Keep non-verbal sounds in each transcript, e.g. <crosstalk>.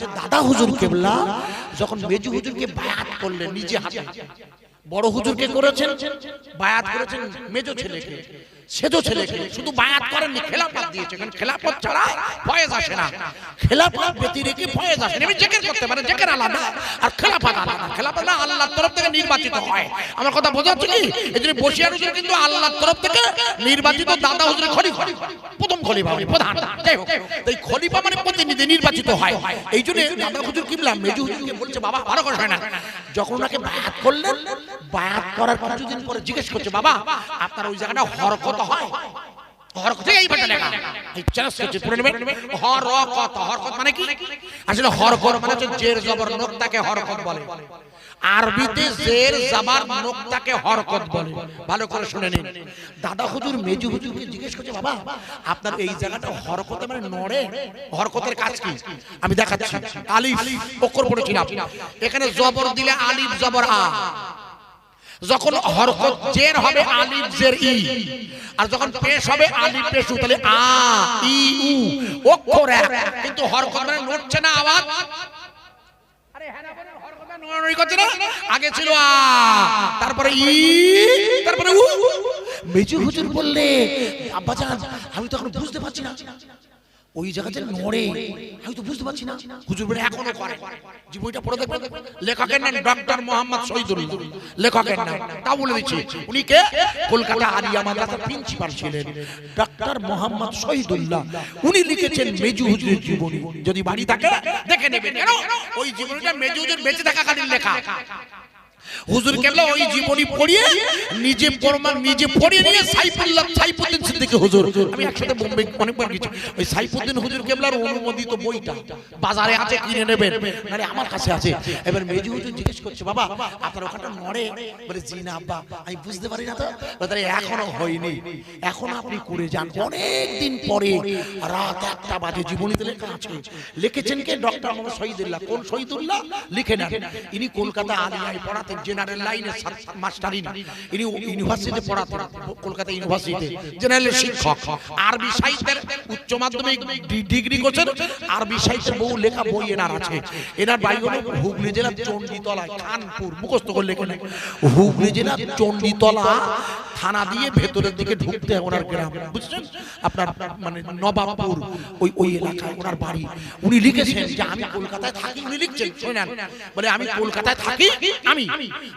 দাদা হুজুর কেবলা যখন মেজু হুজুরকে বায়াত করলেন, নিজে হাতে। বড় হুজুরকে করেছেন, বায়াত করেছেন মেজো ছেলেকে। সেজো ছেলেকে শুধু বায়াত করেননি খেলাফত দিয়েছে। কারণ খেলাফত ছাড়া ফয়েজ আসে না। খেলাফত ব্যতি রেখে ফয়েজ আসে না। জেকের করতে পারে জেকের আলাদা, আর খেলাফত আলাদা। খেলাফত না, আল্লাহর তরফ থেকে নির্বাচিত হয়। আমার কথা বোঝাচ্ছে কি? এই জন্য বসিয়ার হুজুর কিন্তু আল্লাহর তরফ থেকে নির্বাচিত দাদা হুজুরের খলিফা। প্রথম খলিফা উনি, প্রধান। যাই হোক এই খলিফা মানে প্রতিনিধি নির্বাচিত হয়। এই জন্য দাদা হুজুর কিবলা, মেজু হুজুরকে বলছে, বাবা, ভালো করে হয় না যখন ওনাকে বায়াত করলেন, বায়াত করার কিছুদিন পরে জিজ্ঞেস করছে, বাবা, আপনার ওই জায়গাটা হরকত মানে মানে দাদা হুজুর, মেজু হুজুরকে জিজ্ঞেস করছে, বাবা, আপনার এই জায়গাটা হরকতে মানে নড়ে? হরকতের কাজ কি? আমি দেখাচ্ছি। আলিফ, অক্ষর পড়েছিলাম। এখানে জবর দিলে আলিফ, জবর আ। যখন হরকত জের হবে আলিফ জের ই। আর যখন পেশ হবে আলিফ পেশ উ তাহলে আ ই উ অক্ষর এক। কিন্তু হরকত মানে নড়ছে না আওয়াজ। আরে হ্যাঁ না? আগে ছিল আ তারপরে ই তারপরে উ। মেজু হুজুর বললে আব্বাজান আমি তখন বুঝতে পারছি না। ওই জায়গাতে নড়ে। আমি তো বুঝতে পারছি না। হুজুর বলে এখনও করে। যে বইটা পড়ে দেখবেন। লেখকের নাম ডক্টর মোহাম্মদ শহীদুল্লাহ লেখকের নাম। তা বলে দিচ্ছি। উনি কে? কলকাতা আলিয়া মাদ্রাসার প্রিন্সিপাল ছিলেন। ডক্টর মোহাম্মদ শহীদুল্লাহ। উনি লিখেছেন মেজু হুজুরের জীবনী। যদি বাড়ি থাকে দেখে নেবেন। কেন? ওই জীবনীটা মেজু হুজুর বেঁচে থাকাকালীন লেখা। হুজুর কেবলা ওই জীবনী পড়িয়ে নিজে প্রমাণ নিজে পড়িয়ে নিয়ে সাইফুল্লাহ সাইফুদ্দিন সিদ্দিকী হুজুর। আমি একসাথে বোম্বে অনেকবার গেছি। ওই সাইফুদ্দিন হুজুর কেবলার অনুমোদিত বইটা বাজারে আছে কিনে নেবেন। মানে আমার কাছে আছে। এবার মেজি হুজুর জিজ্ঞেস করছে বাবা আপনার ওখানটা নড়ে? বলে জি না আব্বা আমি বুঝতে পারি না তো। বলে, এখনও হয়নি। এখন আপনি করে যান। অনেক দিন পরে রাত একটা বাজে জীবনীতে লেখা আছে। লিখেছেন কে? ডক্টর মোহাম্মদ শহীদুল্লাহ। কোন শহীদুল্লাহ? লিখে নেন। ইনি কলকাতা আলিয়ায় পড়াতেন। জেনারেল লাইনে মাস্টারি না। ইনি ইউনিভার্সিটিতে পড়াতেন কলকাতা ইউনিভার্সিটিতে জেনারেল শিক্ষক। আরবি সাহিত্যের উচ্চ মাধ্যমিক ডিগ্রি করছেন। আরবি সাহিত্যের বহু লেখা বই এনার আছে। এনার বাড়ি হলো হুগলি জেলার চণ্ডীতলা খানপুর। মুখস্থ করে লেখে নেন। হুগলি জেলার চণ্ডীতলা থানা দিয়ে ভেতরের দিকে ঢুকতে হয় ওনার গ্রাম। বুঝছেন আপনার মানে নবাবপুর ওই ওই এলাকায় ওনার বাড়ি। উনি লিখেছেন যে আমি কলকাতায় থাকি উনি লিখছেন শুনেন। বলে আমি কলকাতায় থাকি আমি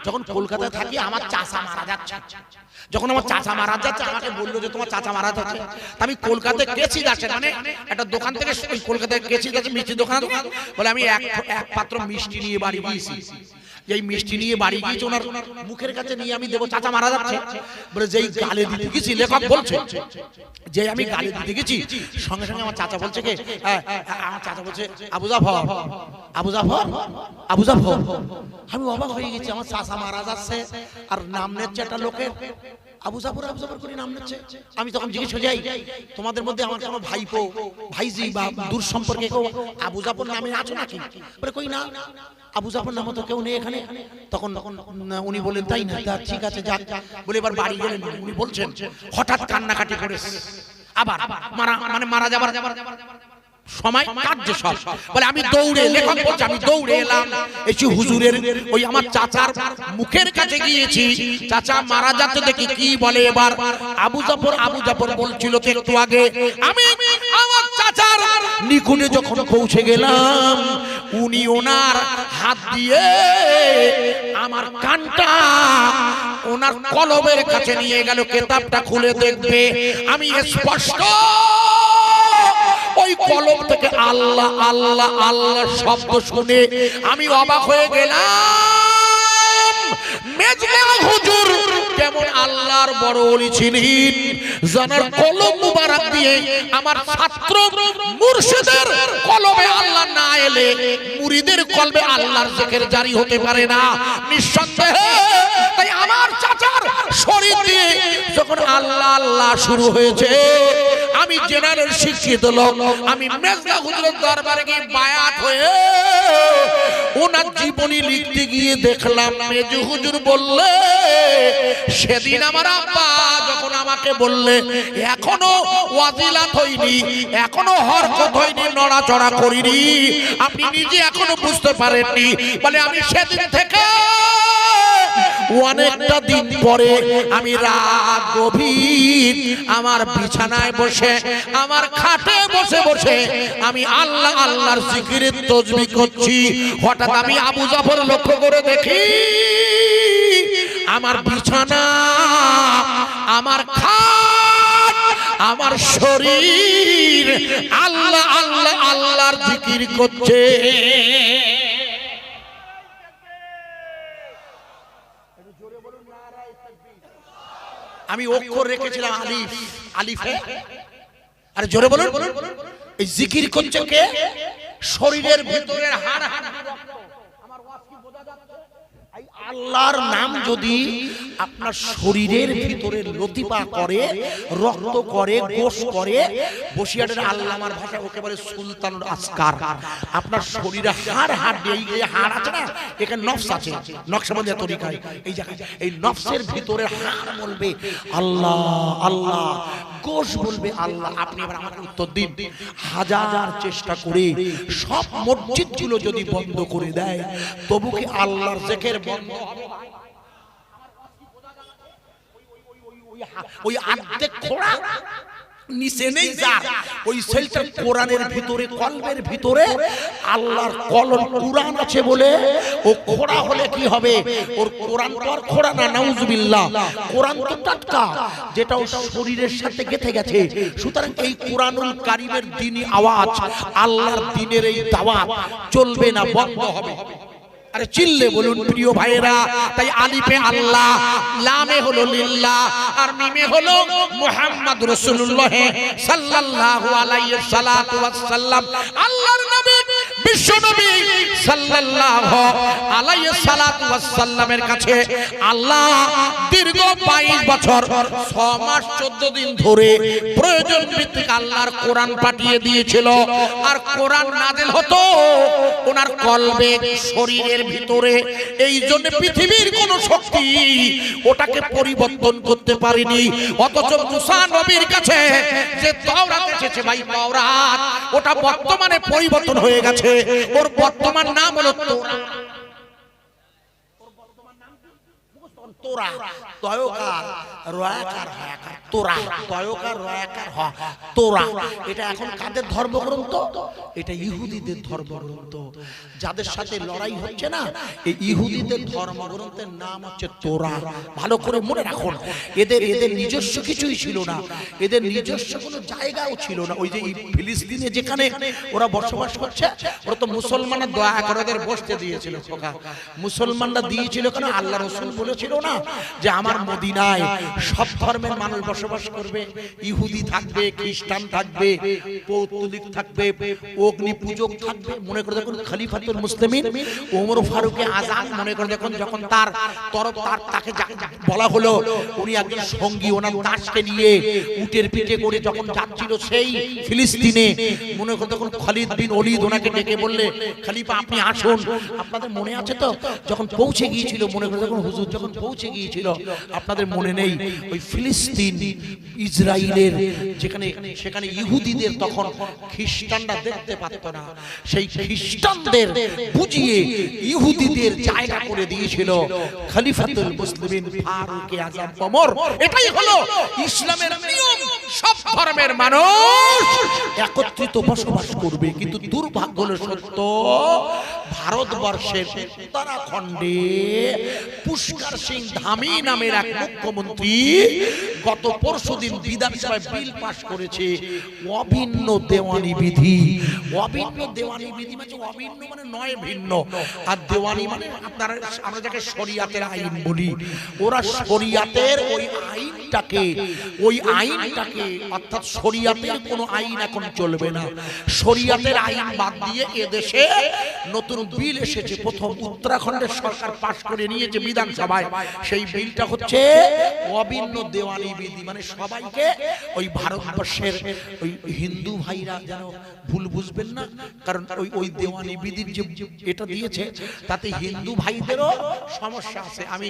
যখন কলকাতায় থাকি আমার চাচা মারা যাচ্ছে। যখন আমার চাচা মারা যাচ্ছে আমাকে বলল যে তোমার চাচা মারা যাচ্ছে। তা আমি কলকাতায় গেছি যাচ্ছে মানে একটা দোকান থেকে কলকাতায় গেছি যাচ্ছে মিষ্টি দোকান। বলে আমি এক এক পাত্র মিষ্টি নিয়ে বাড়ি গিয়েছি। এই মিষ্টি নিয়ে বাড়ি গিয়েছে ওনার মুখের কাছে নিয়ে আমি দেবো, চাচা মারা যাচ্ছে। বলে যেই গালে দিতে গেছি, লেখক বলছে যে আমি গালে দিতে গেছি। সঙ্গে সঙ্গে আমার চাচা বলছে কে আমার চাচা বলছে, আবু জাফর আবু জাফর আবু জাফর। আমি অবাক হয়ে গেছি, আমার চাচা মারা যাচ্ছে, আর নাম নিচ্ছে একটা লোকের। আবু জাফর আবু জাফর করে নাম নিচ্ছে। আমি তখন জিজ্ঞেস যাই তোমাদের মধ্যে আমার কোনো ভাইপো ভাইজি বা দূর সম্পর্কে কেউ আবু জাফর নামে আছো নাকি? বলে কই না। আবু জাফর নামে তো কেউ নেই এখানে। তখন তখন উনি বলেন তাই না? তা ঠিক আছে যাক। বলে এবার বাড়ি গেলেন। উনি বলছেন হঠাৎ কান্নাকাটি করে আবার মারা মানে মারা যাবার যাবার সময় কার্য সব বলে আমি দৌড়ে লেখক বলছে আমি দৌড়ে এলাম। এসে হুজুরের ওই আমার চাচার মুখের কাছে গিয়েছি। চাচা মারা যাচ্ছে দেখি কি বলে এবার। আবু জাফর আবু জাফর বলছিল তো একটু আগে আমি আমার চাচার নিকুনে যখন পৌঁছে গেলাম উনি ওনার হাত দিয়ে আমার কানটা ওনার কলমের কাছে নিয়ে গেল কেতাবটা খুলে দেখবে আমি স্পষ্ট ওই কলম থেকে আল্লাহ আল্লাহ আল্লাহ শব্দ শুনে আমি অবাক হয়ে গেলাম। হুজুর, কেমন আল্লাহর বড় ওলি ছিলেন। জানার কলম মুবারক দিয়ে আমার ছাত্র মুর্শিদের কলমে আল্লাহ না এলে মুরিদের কলবে আল্লাহর জিকির জারি হতে পারে না। নিঃসন্দেহে, তাই আমার চাচার শরীর দিয়ে যখন আল্লাহ আল্লাহ শুরু হয়েছে, আমি জেনারেল শিক্ষিত লোক, আমি মেজলা হুজুরের দরবারে গিয়ে বায়াত হয়ে ওনার জীবনী লিখতে গিয়ে দেখলাম, মেজু হুজুর বললে, সেদিন আমার আব্বা যখন আমাকে বললে, এখনও ওয়াজিলাত হয়নি, এখনও হরকত হয়নি, নড়াচড়া করিনি, আপনি নিজে এখনও বুঝতে পারেননি, বলে আমি সেদিন থেকে অনেকটা দিন পরে আমি রাত গভীর আমার বিছানায় বসে, আমার খাটে বসে বসে আমি আল্লাহ আল্লাহর জিকিরের তসবি করছি। হঠাৎ আমি আবু জাফর লক্ষ্য করে দেখি, আমার বিছানা, আমার খাট, আমার শরীর আল্লাহ আল্লাহ আল্লাহর জিকির করছে। আমি অক্ষর রেখেছিলাম আলিফ। আলিফে। আর জোরে বলুন। এই জিকির করছে কে? শরীরের ভেতরের হাড় হাড়। আল্লাহর নাম যদি আপনার শরীরের ভিতরে লতিপা করে, রক্ত করে, গোশ করে বসিয়াটের আল্লামার ভাষা ওকে বলে সুলতান আসকার আপনার শরীরে হাড় হাড় দিয়ে, এই হাড় আছে না এখানে নফস আছে নকশবন্দিয়া তরিকায় এই জায়গায়, এই নফসের ভিতরে হাড় বলবে আল্লাহ আল্লাহ গোশ বলবে আল্লাহ আপনি এবার আমাকে উত্তর দিন হাজার চেষ্টা করে সব মসজিদগুলো যদি বন্ধ করে দেয় তবু কি আল্লাহর জেকের বন্ধ হবে ওই আর্ধেক খোড়া নিচে নেই যার ওই সেলটা কোরআনের ভিতরে কলবের ভিতরে। আল্লাহর কলম কোরআন আছে বলে ও খোড়া হলে কি হবে? ওর কোরআন তো আর খোড়া না নাউজুবিল্লাহ। কোরআন তো টাটকা যেটা ওর শরীরের সাথে গেথে গেছে। সুতরাং এই কোরআনুল কারিমের দিনই আওয়াজ আল্লাহর দিনের এই দাওয়াত। চলবে না বন্ধ হবে। আরে চিল্লে বলুন, প্রিয় ভাইরা তাই আলিফে আল্লাহ, লামে হলো লিল্লাহ আর মিমে হলো মুহাম্মদ রাসূলুল্লাহ সাল্লাল্লাহু আলাইহি সাল্লাতু ওয়াসাল্লাম আল্লাহর নবী বিশ্ব সাল্লাল্লাহু আলাইহি সাল্লাতু ওয়াসাল্লামের কাছে আল্লাহ দীর্ঘ 22 বছর 6 মাস 14 দিন ধরে প্রয়োজন ভিত্তিক আল্লাহর কোরআন পাঠিয়ে দিয়েছিল। আর কোরআন নাযিল হতো ওনার কলবে, শরীরের ভিতরে। এই জন্য পৃথিবীর কোন শক্তি ওটাকে পরিবর্তন করতে পারেনি। অথচ নবীর কাছে ওটা বর্তমানে পরিবর্তন হয়ে গেছে। ওর বর্তমান নাম হলো তোরা। তোরা তয়কার রয়াকার হয়াকার তোরা তয়কার রয়াকার হ তোরা এটা এখন কাদের ধর্মগ্রন্থ? এটা ইহুদিদের ধর্মগ্রন্থ। যাদের সাথে লড়াই হচ্ছে না, এই ইহুদিদের ধর্মগ্রন্থের নাম হচ্ছে তোরা ভালো করে মনে রাখুন, এদের এদের নিজস্ব কিছুই ছিল না, এদের নিজস্ব কোনো জায়গাও ছিল না। ওই যে ফিলিস্তিনে যেখানে ওরা বসবাস করছে, ওরা তো মুসলমানের দয়া করে ওদের বসতে দিয়েছিল মুসলমানরা দিয়েছিল কেন? আল্লাহ রসুল বলেছিল না যে আমার মদিনায় সব ধর্মের মানুষ বসবাস করবে, ইহুদি থাকবে, খ্রিস্টান থাকবে, পৌত্তলিক থাকবে অগ্নি পূজক থাকবে। মনে করে দেখুন খলিফাতুল মুসলিমিন ওমর ফারুকে আজান মনে করে দেখুন যখন তার তরফ তার তাকে বলা হলো, উনি একজন সঙ্গী, ওনার দাসকে নিয়ে উটের পিঠে করে যখন যাচ্ছিল সেই ফিলিস্তিনে, মনে করে দেখুন খালিদ বিন অলিদ ওনাকে ডেকে বললে, খলিফা আপনি আসুন। আপনাদের মনে আছে তো? যখন পৌঁছে গিয়েছিল, মনে করে দেখুন হুজুর যখন পৌঁছে গিয়েছিল। আপনাদের মনে নেই, ওই ফিলিস্তিন ইসরায়েলের যেখানে, সেখানে ইহুদিদের তখন খ্রিস্টানরা দেখতে পারত না। সেই খ্রিস্টানদের বুঝিয়ে ইহুদিদের জায়গা করে দিয়েছিল খলিফাতুল মুসলিমিন ফারুক আজম ওমর। এটাই হলো ইসলামের নিয়ম। সব ধর্মের মানুষ একত্রিত বসবাস করবে। কিন্তু দুর্ভাগ্য হলো সত্য, ভারতবর্ষের উত্তরাখণ্ডে পুষ্কর সিং ধামি নামের এক মুখ্যমন্ত্রী গত পরশু দিন বিধানসভায় বিল পাশ করেছে। অভিন্ন দেওয়ানি বিধি। অভিন্ন দেওয়ানি বিধি মানে অভিন্ন মানে নয় ভিন্ন। আর দেওয়ানি মানে আপনারা আমরা যাকে শরিয়াতের আইন বলি, ওরা শরিয়াতের ওই আইনটাকে ওই আইনটাকে, অর্থাৎ শরিয়াতের কোনো আইন এখন চলবে না। শরিয়াতের আইন বাদ দিয়ে এদেশে নতুন বিল এসেছে। প্রথম উত্তরাখণ্ডের সরকার পাশ করে নিয়েছে বিধানসভায়। সেই বিলটা হচ্ছে অভিন্ন দেওয়ানি বিধি। মানে সবাইকে ওই ভারতবর্ষের ওই হিন্দু ভাইরা যেন ভুল বুঝবেন না, কারণ ওই ওই দেওয়ানি বিধির যে এটা দিয়েছে, তাতে হিন্দু ভাইদেরও সমস্যা আছে। আমি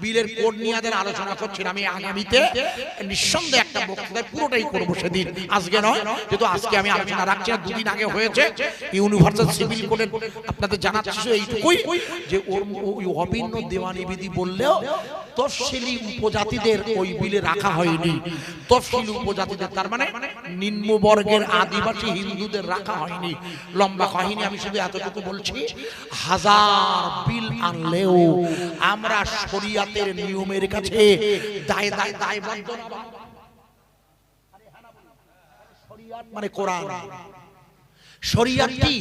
বিলের কোড নিয়ে আলোচনা করছি আমি আগামীতে নিঃসন্দেহে একটা বক্তৃতা পুরোটাই করব সেদিন। আজকে নয়, যেহেতু আজকে আমি আলোচনা রাখছি না, দুদিন আগে হয়েছে, ইউনিভার্সাল সিভিল কোডের আপনাদের জানাচ্ছি এইটুকুই যে ওই অভিন্ন দেওয়ানি বিধি বললেও তফসিলি উপজাতিদের ওই বিলে রাখা হয়নি। তফসিলি উপজাতিদের, তার মানে নিম্নবর্গের আদিবাসী হিন্দুদের রাখা হয়নি। লম্বা কাহিনী আমি শুধু এতটুকু বলছি, হাজার বিল আনলেও আমরা শরিয়াতের নিয়মের কাছে দায় দায় দায়বদ্ধ না। বাবা। মানে কোরআন। শরিয়াত কি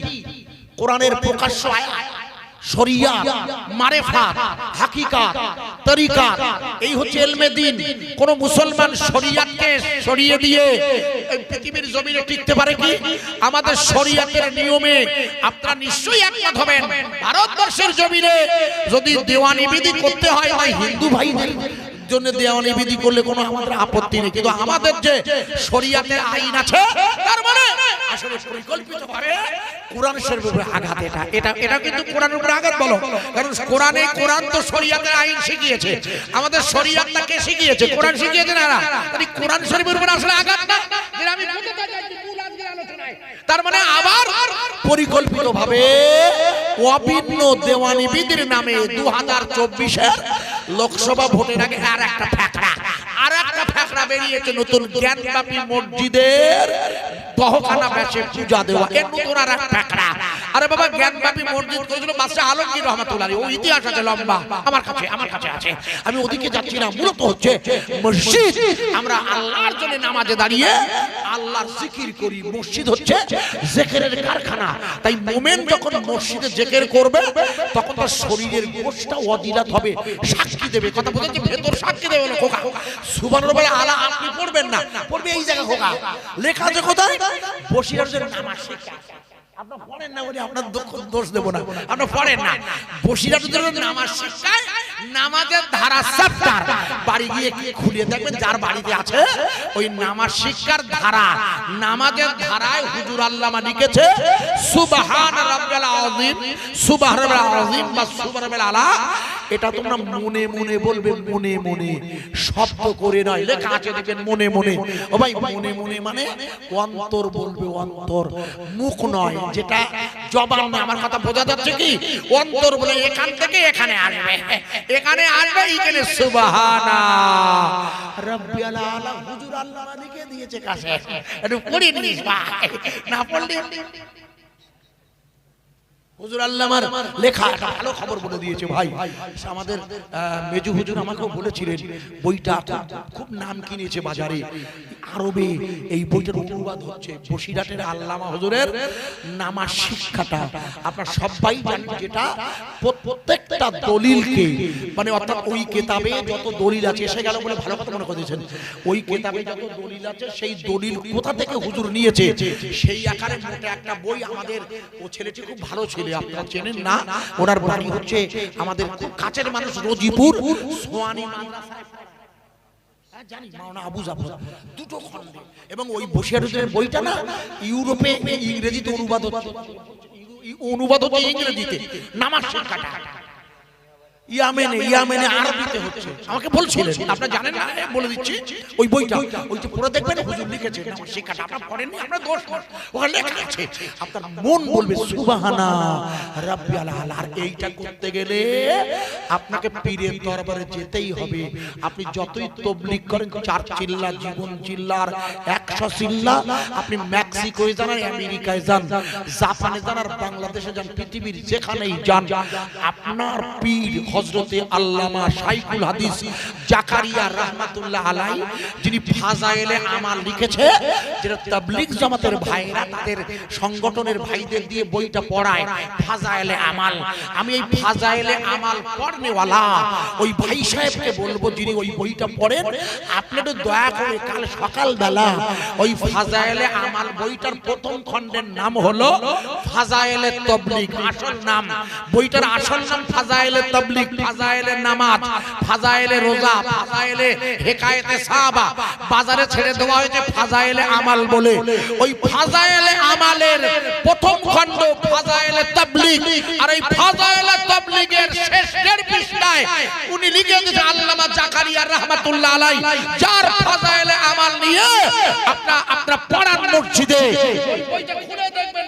কোরআনের প্রকাশ্য আয়াত। এই হচ্ছে এলমে দিন। মুসলমান সরিয়ে দিয়ে টিকতে পারে কি? আমাদের নিয়মে আপনারা নিশ্চয়ই ভারতবর্ষের জমিনে যদি দেওয়ানি বিধি করতে হয় হিন্দু ভাইদের জন্য দেওয়ানি বিধি করলে কোনো আমাদের আপত্তি নেই। কিন্তু আমাদের যে শরিয়াতের আইন আছে, তার মানে আইন শিখিয়েছে। আমাদের শিখিয়েছে? কোরআন শিখিয়েছে না কোরআন আসলে। তার মানে আবার পরিকল্পিত ভাবে অভিন্ন দেওয়ানি বিধির নামে দু হাজার চব্বিশের লোকসভা ভোটের আগে আর একটা ফ্যাকড়া আর একটা ফ্যাকড়া বেরিয়েছে নতুন জ্ঞানব্যাপী মসজিদের তহখানা ব্যাচে পূজা দেওয়া। এর নতুন আর এক ফ্যাকড়া। আরে বাবা জ্ঞানব্যাপী মসজিদ করেছিল বাদশাহ আলমগীর রহমাতুল্লাহ। ও ইতিহাস আছে লম্বা। আমার কাছে আমার কাছে আছে। আমি ওদিকে যাচ্ছি না মূলত হচ্ছে মসজিদ। আমরা আল্লাহর জন্য নামাজে দাঁড়িয়ে আল্লাহর জিকির করি। মসজিদ হচ্ছে জেকেরের কারখানা। তাই মোমেন যখন মসজিদে জেকের করবে তখন তার শরীরের গোষ্ঠটা অদিলাত হবে সাক্ষী দেবে। কথা বলতে ভেতর সাক্ষী দেবে না খোকা। সুবানোর বলে আলা আপনি পড়বেন না পড়বে এই জায়গা খোকা। লেখা আছে কোথায়? বসিরাজের নামাজ শেখা। আপনার পড়েন না বলে আপনার দোষ দেবো না। আপনার পড়েন না। বসিরাজের নামাজ শিক্ষায় নামাজের ধারা চ্যাপ্টার বাড়ি গিয়ে খুলে দেখবেন? যার বাড়িতে আছে, ওই নামাজ শিক্ষার ধারা। নামাজের ধারায় হুজুর আল্লামা লিখেছে, সুবহান রাব্বিল আযীম, সুবহান রাব্বিল আযীম বা সুবহান রাব্বিল আলা। এটা তোমরা মনে মনে বলবে, মনে মনে। শব্দ করে নয়, লেখা আছে দেখবেন মনে মনে। ও ভাই, মনে মনে মানে অন্তর বলবে অন্তর। মুখ নয়, যেটা জবান আমার কথা বোঝা যাচ্ছে কি? অন্তর বলে এখান থেকে এখানে আসবে। এখানে আসবে এখানে সুবহানা। রাব্বিয়াল আলা হুজুর আল্লাহ লিখে দিয়েছে কাছে। একটু পড়ে নিস ভাই। না পড়লে হুজুর আল্লামার লেখা ভালো খবর বলে দিয়েছে ভাই। আমাদের মেজু হুজুর আমাকেও বলেছিলেন বইটা খুব নাম কিনেছে বাজারে। আরবে এই বইটার অনুবাদ হচ্ছে বসিরহাটের আল্লামা হুজুরের নামাজ শিক্ষাটা। আপনার সবাই জানেন যেটা প্রত্যেকটা দলিলকে মানে অর্থাৎ ওই কেতাবে যত দলিল আছে এসে গেল বলে ভালো কথা মনে করেছেন। ওই কেতাবে যত দলিল আছে সেই দলিল কোথা থেকে হুজুর নিয়েছে? সেই আকারে মোটা একটা বই আমাদের ও ছেলেটি খুব ভালো ছেলে আপনারা চেনেন না? ওনার বাড়ি হচ্ছে আমাদের খুব কাছের মানুষ রজিপুর সোয়ানি মাদ্রাসায় জানি মাওনা আবু জাফর। দুটো খণ্ডে। এবং ওই বসিয়ারুদের বইটা না ইউরোপে ইংরেজিতে অনুবাদ হচ্ছে অনুবাদ হচ্ছে ইংরেজিতে। নামাজ শিক্ষাটা ইয়ামেনে ইয়ামেনে আরবিতে হচ্ছে। আমাকে বলছিলেন আপনারা জানেন না বলে দিচ্ছি ওই বইটা ওই যে পড়ে দেখবেন হুজুর লিখেছে শিক্ষাটা আপনারা পড়েননি আপনারা দোষ ওখানে লেখা আছে আপনার মন বলবে সুবহানা রাব্বিয়াল আলা আর এইটা করতে গেলে আপনাকে পীরের দরবারে যেতেই হবে। আপনি যতই তবলিগ করেন চার চিল্লা জীবন চিল্লার একশো চিল্লা আপনি মেক্সিকোয় যান আর আমেরিকায় যান জাপানে যান আর বাংলাদেশে যান পৃথিবীর যেখানেই যান আপনার পীর হজরতে আল্লামা শাইখুল হাদিস জাকারিয়া রহমাতুল্লাহ আলাই, যিনি ফাজাইলে আমাল লিখেছে, যেটা তাবলিগ জামাতের ভাইরা তাদের সংগঠনের ভাইদের দিয়ে বইটা পড়ায়, ফাজাইলে আমাল। আমি এই ফাজাইলে আমাল পড়নেওয়ালা। ওই ভাই সাহেবকে বলব যিনি ওই বইটা পড়েন, আপনি একটু দয়া করে কাল সকালবেলা ওই ফাজাইলে আমাল বইটার প্রথম খণ্ডের নাম হলো ফাজাইলে তবলিগ, আসল নাম। বইটার আসল নাম ফাজাইলে তবলিগ। ফাজাইলে নামাজ, ফাজাইলে রোজা, ফাজাইলে হেকায়েতে সাহাবা। বাজারে ছেড়ে দেওয়া হয়েছে ফাজাইলে আমাল বলে। ওই ফাজাইলে আমালের প্রথম খণ্ড ফাজাইলে তবলিগ। আর এই ফাজাইলে তবলিগের শেষের পৃষ্ঠায় উনি লিখে দিয়েছেন, আল্লামা জাকারিয়া রহমাতুল্লাহ আলাই, যার ফাজাইলে আমাল নিয়ে আপনারা আপনারা পড়ান মসজিদে ওই বইটা খুলে দেখবেন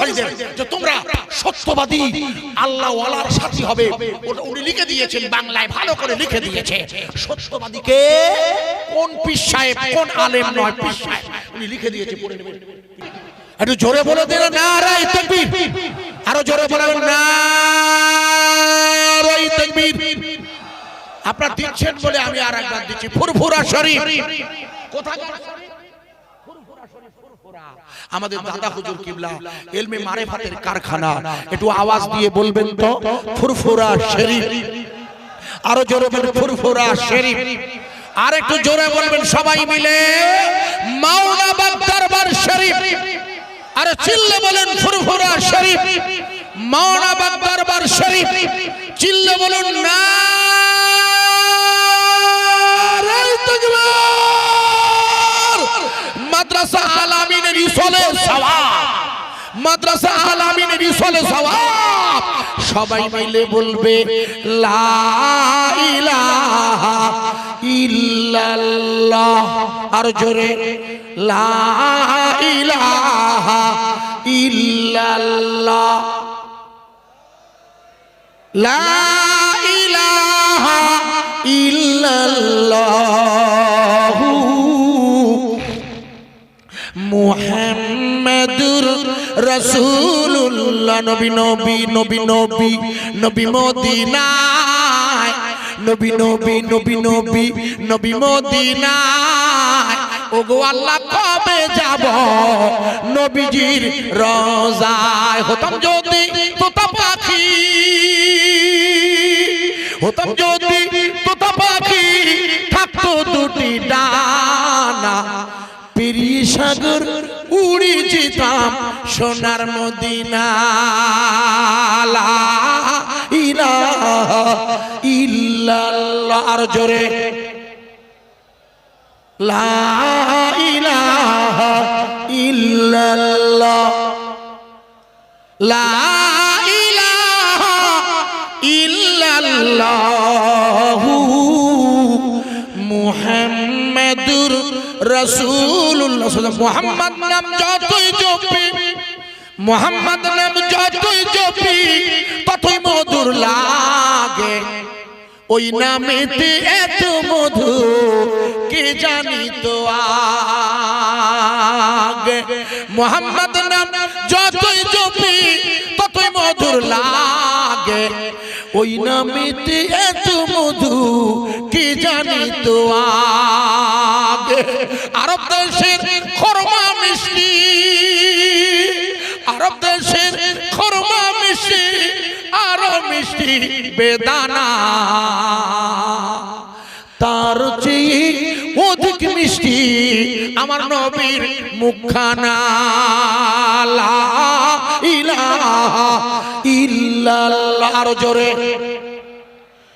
ওনার যে তোমরা সত্যবাদী আল্লাহ ওয়ালার সাথী হবে। ওটা উনি লিখে দিয়েছেন, বাংলায় ভালো করে লিখে দিয়েছে। সত্যবাদীকে কোন পীর সাহেব, কোন আলেম নয়, পীর সাহেব। উনি লিখে দিয়েছে, পড়ে নেবেন। একটু জোরে বলে দিল না রাই তকবীর। আরও জোরে বলে না রাই তকবীর। আপনারা দিচ্ছেন বলে আমি আর একবার দিচ্ছি। ফুরফুরা শরীফ। কোথায় আমাদের দাদা হুজুর কিবলা এলমে মারেফাতের কারখানা। একটু আওয়াজ দিয়ে বলবেন তো ফুরফুরা শরীফ। আরও জোরে বলবেন ফুরফুরা শরীফ। আর একটু জোরে বলবেন সবাই মিলে। মাওলাবাদ দরবার শরীফ। আর চিল্লে বলেন ফুরফুরা শরীফ। মাওলাবাদ দরবার শরীফ। চিল্লে বলুন না মাদ্রাসা আলামিনের ইসলে সওয়াব মাদ্রাসা আলামিনের ইসলে সওয়াব সবাই মিলে বলবে, লা ইলাহা ইল্লাল্লাহ। আর জোরে, লা ইলাহা ইল্লাল্লাহ। লা ইলাহা ইল্লাল্লাহু। মুহাম্মাদুর রাসূলুল্লাহ, নবী নবী নবী নবী নবী মদিনায়, নবী নবী নবী নবী নবী মদিনায়। ওগো আল্লাহ কবে যাব? নবীজির রোজায়। হতাম যদি তোতা পাখি। হতাম যদি তোতা পাখি। থাকতো দুটি ডানা। সাগর উড়ে যেতাম সোনার মদিনা। ইল্লাল্লাহ। আর জোরে। লা ইলাহা ইল্লাল্লাহ। লা ইলাহা ইল্লাল্লাহু। মুহাম্মাদুর রাসূলুল্লাহ মুহাম্মদ নাম যতই জপি, মুহাম্মদ নাম যতই জপি ততই মধুর লাগে। ওই নামেতে এত মধু কে জানি তো আগে। মোহাম্মদ নাম যতই জপি ততই মধুর লাগে। ওই নামেতে এত মধু জানি তো আরব দেশের খরমা মিষ্টি, আরব দেশের খরমা মিষ্টি, আরও মিষ্টি বেদানা। তার চেয়ে অধিক মিষ্টি আমার নবীর মুখানা লা ইলাহা ইল্লাল্লাহ। আরও জোরে।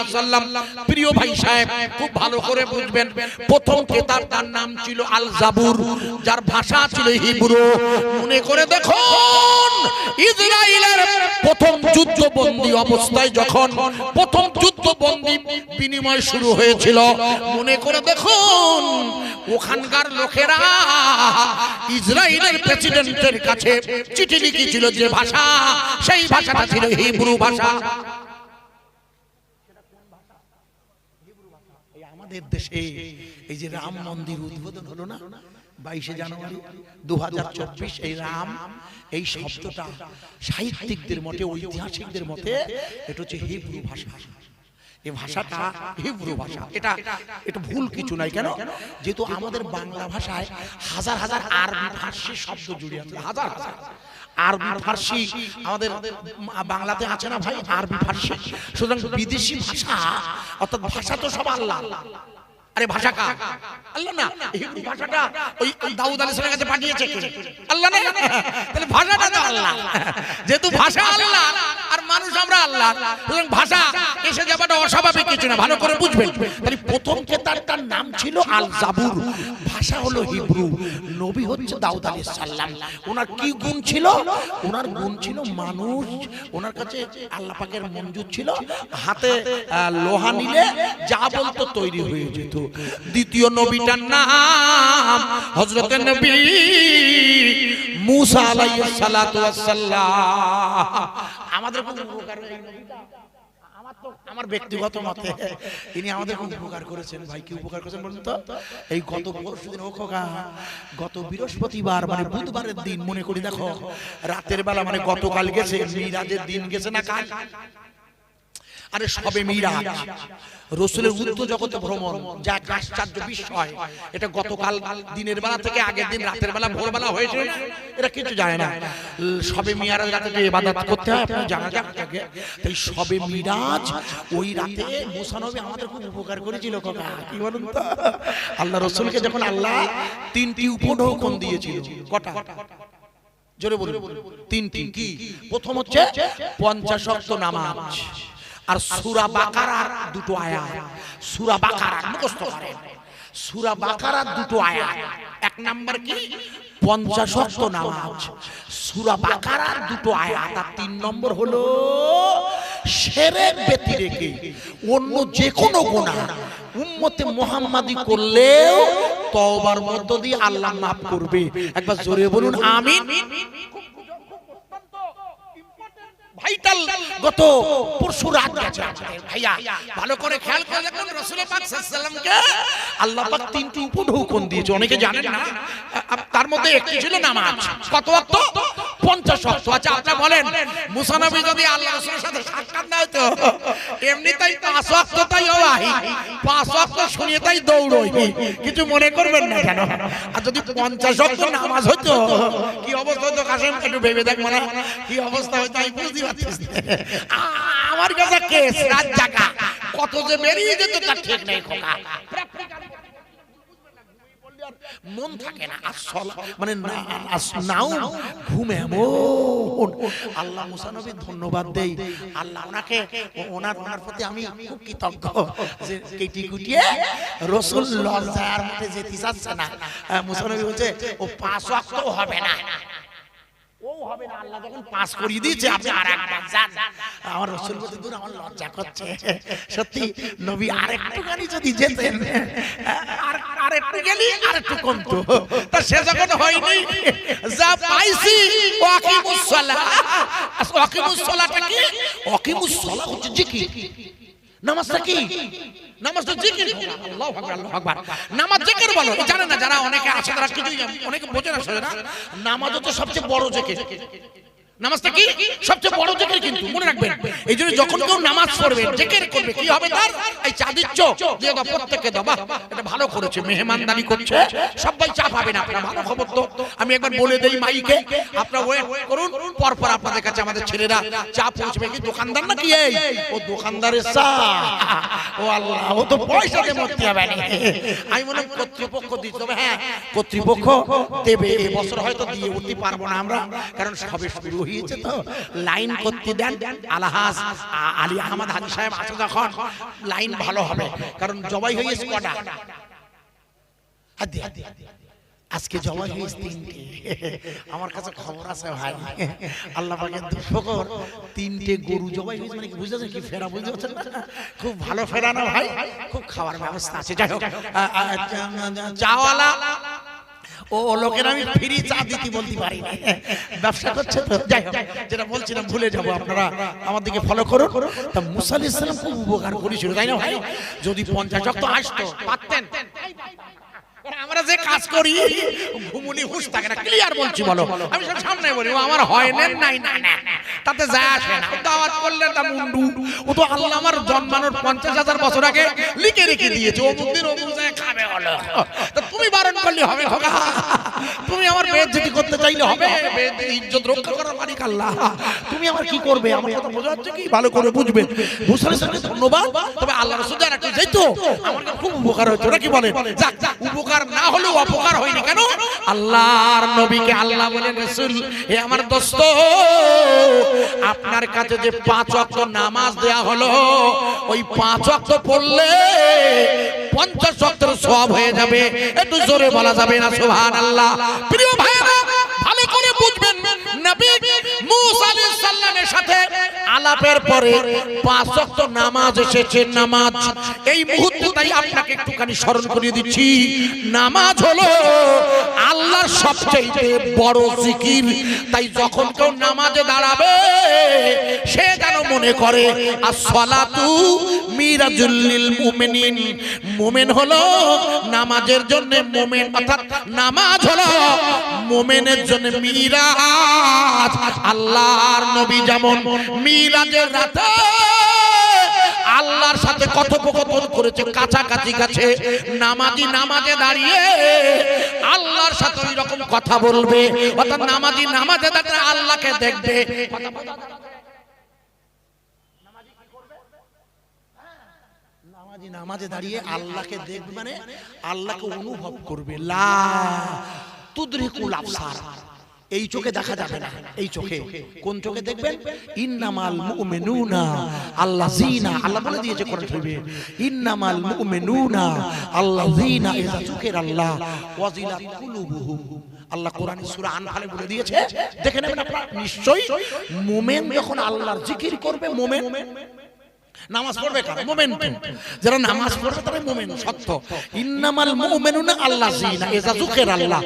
ওয়াসাল্লাম প্রিয় ভাই সাহেব, খুব ভালো করে বুঝবেন। প্রথম কিতাবটার নাম ছিল আল জাবুর যার ভাষা ছিল হিব্রু। মনে করে ইসরায়েলের প্রথম অবস্থায় যখন প্রথম বিনিময় শুরু হয়েছিল, মনে করে দেখুন, ওখানকার লোকেরা ইসরায়েলের প্রেসিডেন্টের কাছে চিঠি লিখেছিল যে ভাষা, সেই ভাষাটা ছিল হিব্রু ভাষা এই আমাদের দেশে এই যে রাম মন্দির উদ্বোধন হলো না, বাইশে জানুয়ারি দু এই রাম, এই শব্দটা সাহিত্যিকদের মতে, ঐতিহাসিকদের মতে, এটা হচ্ছে হিব্রু ভাষা। এই ভাষাটা হিব্রু ভাষা। এটা এটা ভুল কিছু নাই কেন? যেহেতু আমাদের বাংলা ভাষায় হাজার হাজার আরবি, ফার্সি শব্দ জুড়ে আছে, হাজার হাজার। আরবি ফার্সি আমাদের বাংলাতে আছে না ভাই? আরবি ফার্সি। সুতরাং বিদেশি ভাষা, অর্থাৎ ভাষা তো সব আল্লাহ। আরে ভাষা কা আল্লাহ না হিব্রু ভাষাটা ওই দাউদ আলাইহিস কাছে পাঠিয়েছে আল্লাহ না? তাহলে ভাষাটা তো আল্লাহ। যেহেতু ভাষা আল্লাহ, আর মানুষ আমরা আল্লাহ, সুতরাং ভাষা এসে যাওয়াটা অস্বাভাবিক কিছু না, ভালো করে বুঝবেন। তাহলে প্রথম কেতাবটার নাম ছিল আল জাবুর ভাষা হলো হিব্রু, নবী হচ্ছে দাউদ আলাইহিস সালাম। ওনার কি গুণ ছিল? ওনার গুণ ছিল মানুষ, ওনার কাছে আল্লাহ পাকের মঞ্জুর ছিল, হাতে লোহা নিলে যা বলতো তৈরি হয়ে যেত। দ্বিতীয় নবীটার নাম হযরত নবী মুসা আলাইহিস সালাতু আমাদের খুব উপকার। আমার ব্যক্তিগত মতে তিনি আমাদের খুব উপকার করেছেন। ভাই, কি উপকার করেছেন বলুন তো? এই গত পরশুদিন ও গত বৃহস্পতিবার মানে বুধবারের দিন মনে করি, দেখো, রাতের বেলা মানে গতকাল গেছে, মিরাজের দিন গেছে না কাল? আরে সবে মিরাজ। রসুলের উত্তর জগতে ভ্রমণ, যা আশ্চর্য বিষয়। এটা গতকাল দিনের বেলা থেকে আগের দিন রাতের বেলা, ভোরবেলা হয়েছিল না? এরা কিছু জানে না। সবে মিরাজ রাতে যে ইবাদত করতে হয়, আপনার জানা যাক তাই সবে মিরাজ ওই রাতে মুসা নবী আমাদের খুব উপকার করেছিল কাকা কি বলুন তো? আল্লাহ রসুলকে যখন আল্লাহ তিনটি উপঢৌকন দিয়েছিল, কটা? জোরে বলুন। তিনটি কি? প্রথম হচ্ছে পঞ্চাশ নামাজ। আর সুরা বাকারার দুটো আয়াত। সুরা বাকারার মুখস্থ করেন। সুরা বাকারার দুটো আয়াত। এক নাম্বার কি? নামাজ। সুরা বাকারার দুটো আয়াত। আর তিন নম্বর হলো সেরের ব্যতি রেখে অন্য যে কোনো গোনা উম্মতে মোহাম্মদি করলেও তওবার মধ্য দিয়ে আল্লাহ মাফ করবে। একবার জোরে বলুন, আমিন। ভাইটাল গত পরশু রাত গেছে ভাইয়া, ভালো করে খেয়াল করে দেখুন রাসূল পাক সাল্লাল্লাহু আল্লাহ পাক তিনটি উপঢৌকন দিয়েছে। অনেকে জানেন না তার মধ্যে একটি ছিল নামাজ। কত ওয়াক্ত? 50 ওয়াক্ত আচ্ছা আপনি বলেন মুসা নবী যদি আল্লাহ রাসূলের সাথে সাক্ষাৎ না হতো <laughs> এমনিতেই পাঁচ ওয়াক্ত তাই হয় পাঁচ ওয়াক্ত শুনিয়ে তাই দৌড়ই কিছু মনে করবেন না কেন? আর যদি 50 ওয়াক্ত নামাজ হতো কি অবস্থা হতো কাসেম একটু ভেবে দেখ মানে কি অবস্থা হতো আমি বুঝতে পারছিস আ- আমার কাছে কেস রাত জাগা। কত যে বেরিয়ে যেত তার ঠিক নেই খোকা। মন থাকে না আসল মানে নাও ঘুমে এমন। আল্লাহ মুসা নবী ধন্যবাদ দেই। আল্লাহ ওনাকে ওনার ওনার প্রতি আমি খুব কৃতজ্ঞ যে কেটি কুটিয়ে রসুল লজ্জার মধ্যে যেতে চাচ্ছে না। আহ, মুসা নবী বলছে ও পাঁচ ওয়াক্ত হবে না। ও হবে না আল্লাহ যখন পাস করিয়ে দিয়েছে আপনি আর একবার যান। আমার রসুল বলতে আমার লজ্জা করছে। সত্যি নবী আর একটুখানি যদি যেতেন আর আর একটু গেলি আর একটু কমতো তা। সে যখন হয়নি যা পাইছি ওয়াকিমুস সালাহ ওয়াকিমুস কি? ওয়াকিমুস সালাহ হচ্ছে জিকির। নামাজটা কি? নামাজ তো জিকির। আল্লাহু আকবার আল্লাহু আকবার। নামাজ জিকির বলো। জানে না যারা অনেকে আছে তারা কিছুই অনেকে বোঝে না নামাজ হচ্ছে সবচেয়ে বড় জিকির। নামাজটা কি? সবচেয়ে বড় জেকের কিন্তু মনে রাখবেন। এই জন্য যখন কেউ নামাজ পড়বে জেকের করবে কি হবে তার? এই দাও প্রত্যেককে দাও এটা ভালো করেছে মেহমানদারি করছে সবাই চা পাবেন আপনারা ভালো খবর তো। আমি একবার বলে দেই মাইকে আপনারা ওয়েট করুন পর পর আপনাদের কাছে আমাদের ছেলেরা চা পৌঁছবে কি? দোকানদার নাকি এই? ও দোকানদারের চা। ও আল্লাহ ও তো পয়সা দিয়ে মরতে হবে আমি মনে কর্তৃপক্ষ দিতে হবে। হ্যাঁ কর্তৃপক্ষ দেবে এবছর হয়তো দিয়ে উঠতে পারব না আমরা কারণ সবে শুরু। হয়েছে তো? লাইন করতে দেন আলহাস আলী আহমদ হাজি সাহেব আছে যখন লাইন ভালো হবে। কারণ জবাই হয়েছে কটা। আজকে জবাই হয়েছে তিনটে আমার কাছে খবর আছে ভাই। <laughs> আল্লাহ পাকের তিনটে গরু জবাই হয়েছে মানে কি কি ফেরা বুঝতে পারছেন খুব ভালো ফেরা না ভাই? খুব খাওয়ার ব্যবস্থা আছে। যাই হোক। চাওয়ালা ও লোকের আমি ফ্রি চা দিতে বলতে পারি না। ব্যবসা করছে যাই হোক, যেটা বলছিলাম ভুলে আপনারা আমার দিকে ফলো করো তা মুসা আলাইহিস সালাম খুব উপকার করেছিল, তাই না ভাই? যদি তো আসতো, পারতেন। আমরা যে কাজ করি, ঘুমুনি থাকে না ক্লিয়ার বলছি বলো। আমি বলি আমার হয় না, নাই না। তাতে যায় আসে না। দাওয়াত করলে তা মুন্ডু। ও তো আল্লাহ আমার জন্মানোর পঞ্চাশ হাজার বছর আগে লিখে রেখে দিয়েছে। অমুক দিন অমুক জায়গায় খাবে হলো তা তুমি বারণ করলে হবে খোকা। তুমি আমার বেজ্জতি করতে চাইলে হবে। ইজ্জত রক্ষা করার মালিক আল্লাহ। তুমি আমার কি করবে? আমার কথা বোঝা যাচ্ছে কি? ভালো করে বুঝবে। মুসার সঙ্গে ধন্যবাদ। তবে আল্লাহ রসুল যারা একটু যাইতো আমার খুব উপকার হয়েছে। ওরা কি বলে? যাক যাক, উপকার না হলেও অপকার হয়নি কেন? আল্লাহর নবীকে আল্লাহ বলে রসুল এ আমার দোস্ত আপনার কাছে যে পাঁচ ওয়াক্ত নামাজ দেয়া হলো, ওই পাঁচ অক্ত পড়লে পঞ্চাশ ওয়াক্তের সব হয়ে যাবে। একটু জোরে বলা যাবে না সুহান আল্লাহ প্রিয় বুঝবেন আলাপের পরে নামাজ এসেছে, নামাজ। এই মুহূর্তে তাই আপনাকে একটুখানি স্মরণ করিয়ে দিচ্ছি। নামাজ হলো সবচেয়ে বড় জিকির। তাই যখন কেউ নামাজে দাঁড়াবে, সে যেন মনে করে, আসসালাতু মিরাজুল্লিল মুমিনিন। মুমিন হলো নামাজের জন্য মুমিন, অর্থাৎ নামাজ হলো মুমিনের জন্য মিরাজ। আল্লাহর নবী যেমন মিরাজের রাতে আল্লাহর সাথে কথোপকথন করেছে, কাছাকাছি কাছে নামাজি নামাজে দাঁড়িয়ে আল্লাহর সাথে ওই রকম কথা বলবে, অর্থাৎ নামাজি নামাজে দাঁড়িয়ে আল্লাহকে দেখবে। নামাজি দাঁড়িয়ে আল্লাহকে দেখবে মানে আল্লাহকে অনুভব করবে। লা তুদরিকুল আবসার। এই চোখে দেখা যাবে না। এই চোখে। কোন চোখে দেখবেন? ইন্নামাল মুমিনুনা। আল্লাযিনা। আল্লাহ বলে দিয়েছে কোরআন শরীফে। ইন্নামাল মুমিনুনা। আল্লাযিনা ইযা যুকির আল্লাহ। ওয়াজিলাত কুলুবুহুম। আল্লাহ কোরআনে সূরা আনফালে বলে দিয়েছে। দেখে নেবেন আপনারা? নিশ্চয়ই। মুমিন যখন আল্লাহর জিকির করবে মুমিন নামাজ পড়বে কারা? মোমেন যারা নামাজ পড়বে তারা মোমেন সত্য। ইন্নামাল মুমিনুনা আল্লাযিনা ইযা যুকির আল্লাহ।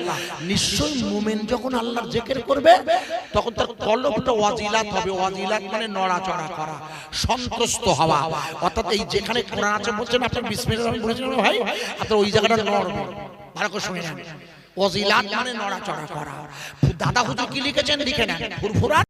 নিশ্চয় মুমিন যখন আল্লাহর জিকির করবে তখন তার কলবটা ওয়াজিলাত হবে। ওয়াজিলাত মানে নড়াচড়া করা সন্তুষ্ট হওয়া। অর্থাৎ এই যেখানে কোরআন আছে বলছেন আপনার বিসমিল্লাহ আমি বলেছিলাম ভাই আপনার ওই জায়গাটা নড়বে ভালো করে শুনে নেন। ওয়াজিলাত মানে নড়াচড়া করা। দাদা হুজুর কি লিখেছেন? লিখে নেন। ফুরফুরা